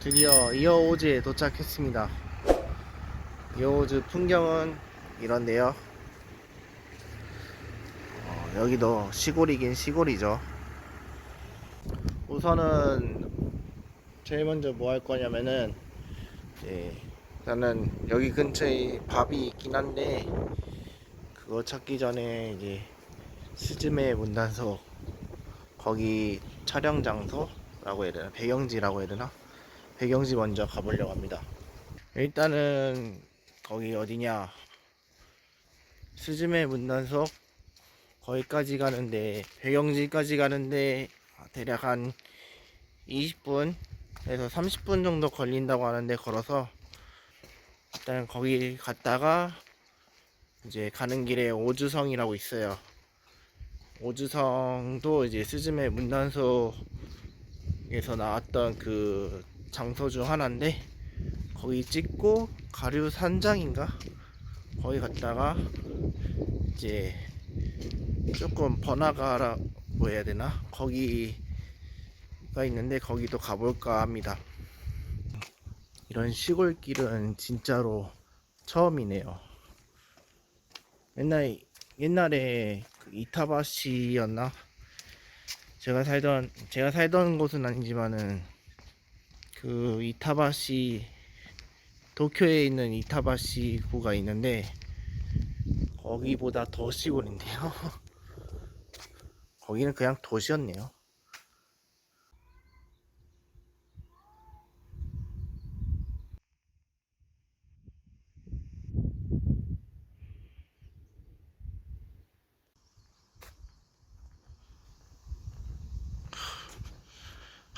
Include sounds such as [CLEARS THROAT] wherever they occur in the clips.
드디어 이어오즈에 도착했습니다. 이어오즈 풍경은 이런데요. 어, 여기도 시골이긴 시골이죠. 우선은 제일 먼저 뭐 할 거냐면은 이제 나는 여기 근처에 밥이 있긴 한데 그거 찾기 전에 이제 스즈메 문단속 거기 촬영 장소라고 해야 되나 배경지라고 해야 되나 배경지 먼저 가보려고 합니다. 일단은 거기 어디냐 스즈메 문단속 거기까지 가는데 배경지까지 가는데 대략 한 20분에서 30분 정도 걸린다고 하는데 걸어서 일단 거기 갔다가 이제 가는 길에 오주성이라고 있어요. 오주성도 이제 스즈메 문단속에서 나왔던 그 장소 중 하나인데 거기 찍고 가류 산장인가 거기 갔다가 이제 조금 번화가라고 해야 되나 거기가 있는데 거기도 가볼까 합니다. 이런 시골길은 진짜로 처음이네요. 옛날 옛날에 그 이타바시였나? 제가 살던 제가 살던 곳은 아니지만은 그 이타바시 도쿄에 있는 이타바시 구가 있는데 거기보다 더 시골인데요. [LAUGHS] 거기는 그냥 도시였네요.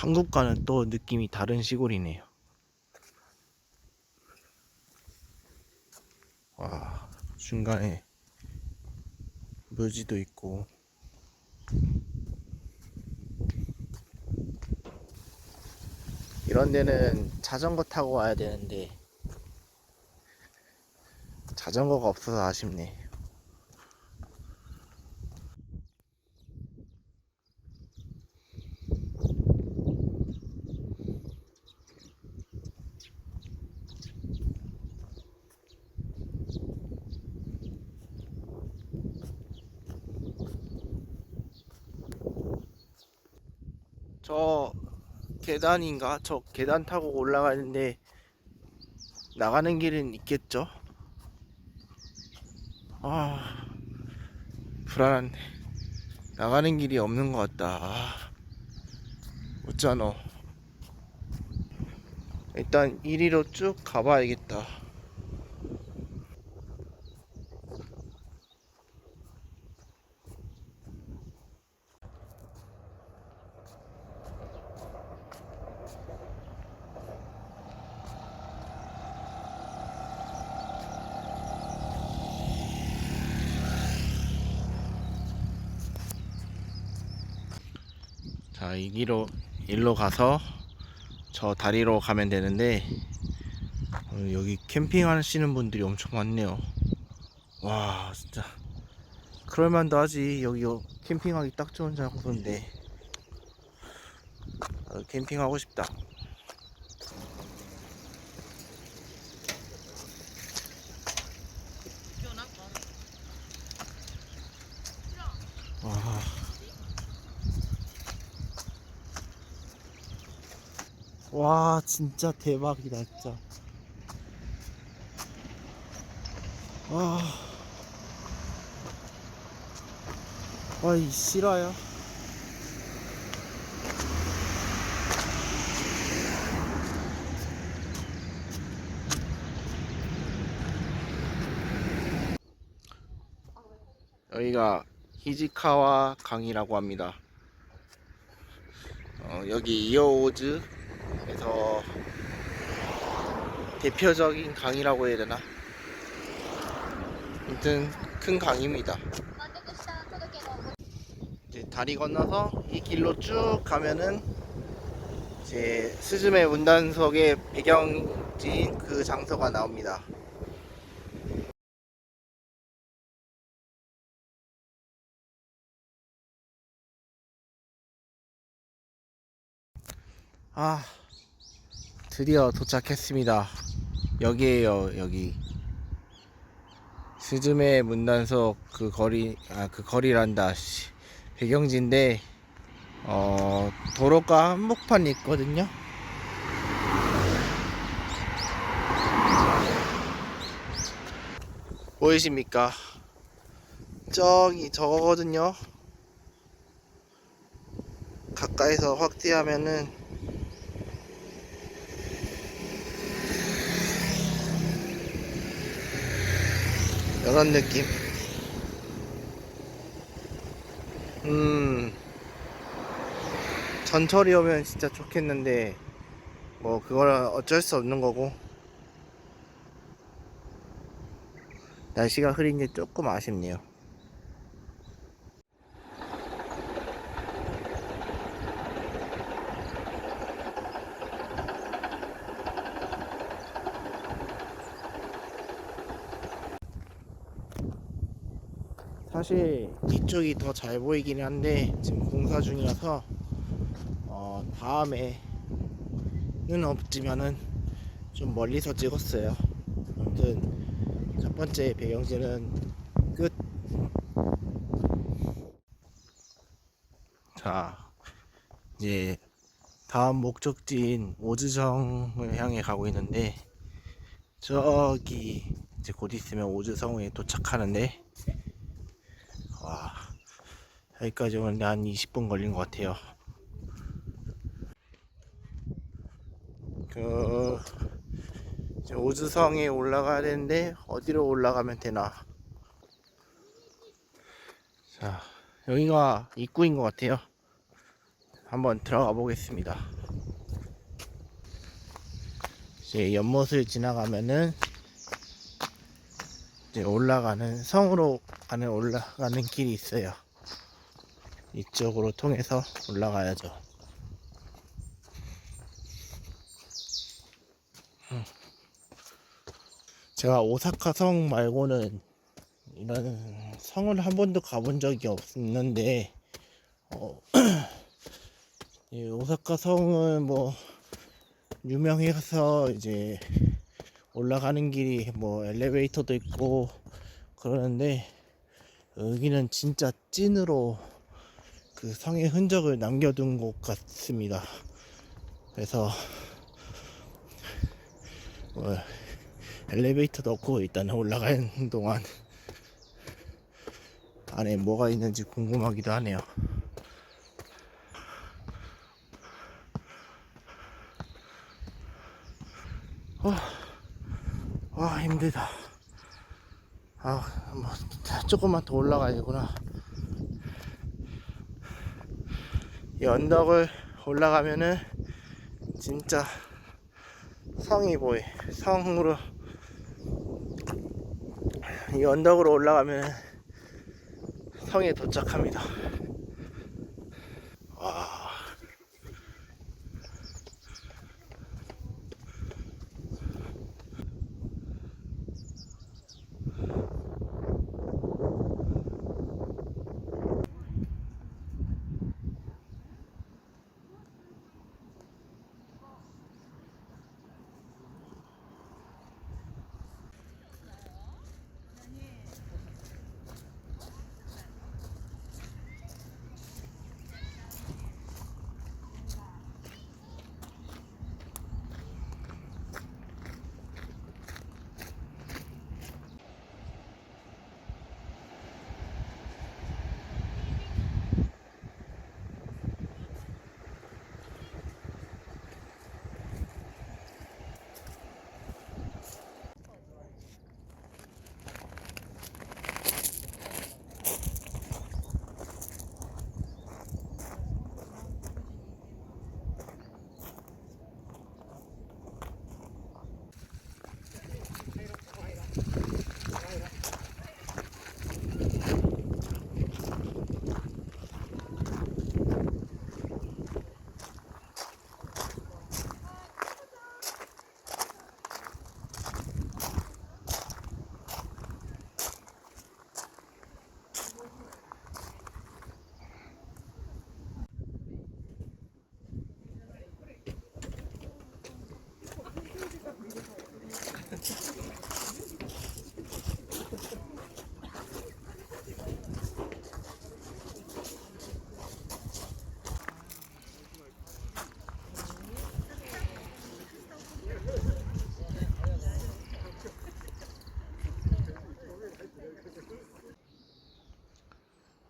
한국과는 또 느낌이 다른 시골이네요. 와, 중간에 묘지도 있고. 이런 데는 자전거 타고 와야 되는데, 자전거가 없어서 아쉽네. 저 계단인가? 저 계단 타고 올라가는데 나가는 길은 있겠죠? 아 불안한데 나가는 길이 없는 것 같다. 아, 어쩌노? 일단 이리로 쭉 가봐야겠다. 자, 이 길로 일로 가서 저 다리로 가면 되는데 어, 여기 캠핑하시는 분들이 엄청 많네요. 와, 진짜 그럴만도 하지. 여기 요- 캠핑하기 딱 좋은 장소인데 어, 캠핑하고 싶다. 와 진짜 대박이다 진짜. 와 와이 실화야? 여기가 히지카와 강이라고 합니다. 어, 여기 이어오즈 그래서 대표적인 강이라고 해야 되나? 아무튼 큰 강입니다. 이제 다리 건너서 이 길로 쭉 가면은 이제 스즈메 문단속의 배경지인 그 장소가 나옵니다. 아 드디어 도착했습니다. 여기에요, 여기. 스즈메 문단속 그 거리, 아, 그 거리란다. 씨. 배경지인데, 어, 도로가 한복판이 있거든요. 보이십니까? 저기 저거거든요. 가까이서 확대하면은 이런 느낌. 음, 전철이 오면 진짜 좋겠는데, 뭐, 그걸 어쩔 수 없는 거고. 날씨가 흐린 게 조금 아쉽네요. 사실 이쪽이 더 잘 보이긴 한데 지금 공사 중이라서 어 다음에는 없지만은 좀 멀리서 찍었어요. 아무튼 첫 번째 배경지는 끝. 자 이제 다음 목적지인 오즈성을 향해 가고 있는데 저기 이제 곧 있으면 오즈성에 도착하는데 와 여기까지 오는데 한 20분 걸린 것 같아요. 그 이제 오즈성에 올라가야 되는데 어디로 올라가면 되나? 자 여기가 입구인 것 같아요. 한번 들어가 보겠습니다. 이제 연못을 지나가면은 이제 올라가는 성으로 가는 올라가는 길이 있어요. 이쪽으로 통해서 올라가야죠. 음. 제가 오사카 성 말고는 이런 성을 한 번도 가본 적이 없는데 어, [CLEARS THROAT] 이 오사카 성은 뭐 유명해서 이제 올라가는 길이 뭐 엘리베이터도 있고 그러는데 여기는 진짜 찐으로 그 성의 흔적을 남겨둔 곳 같습니다. 그래서 뭐 엘리베이터도 없고 일단 올라가는 동안 안에 뭐가 있는지 궁금하기도 하네요. 어. 아 힘들다. 아뭐 조금만 더 올라가야 되구나. 이 언덕을 올라가면은 진짜 성이 보여 성으로 이 언덕으로 올라가면 성에 도착합니다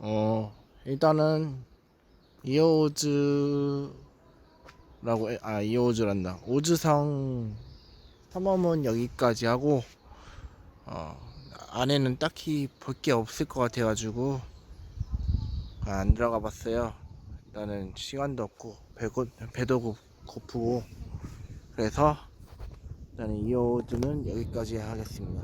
어 일단은 이어우즈라고 해- 아 이어우즈란다. 오즈성 탐험은 여기까지 하고 어 안에는 딱히 볼 게 없을 것 같아가지고 안 들어가 봤어요. 일단은 시간도 없고 배고, 배도 고, 고프고. 그래서 일단은 이어우즈는 여기까지 하겠습니다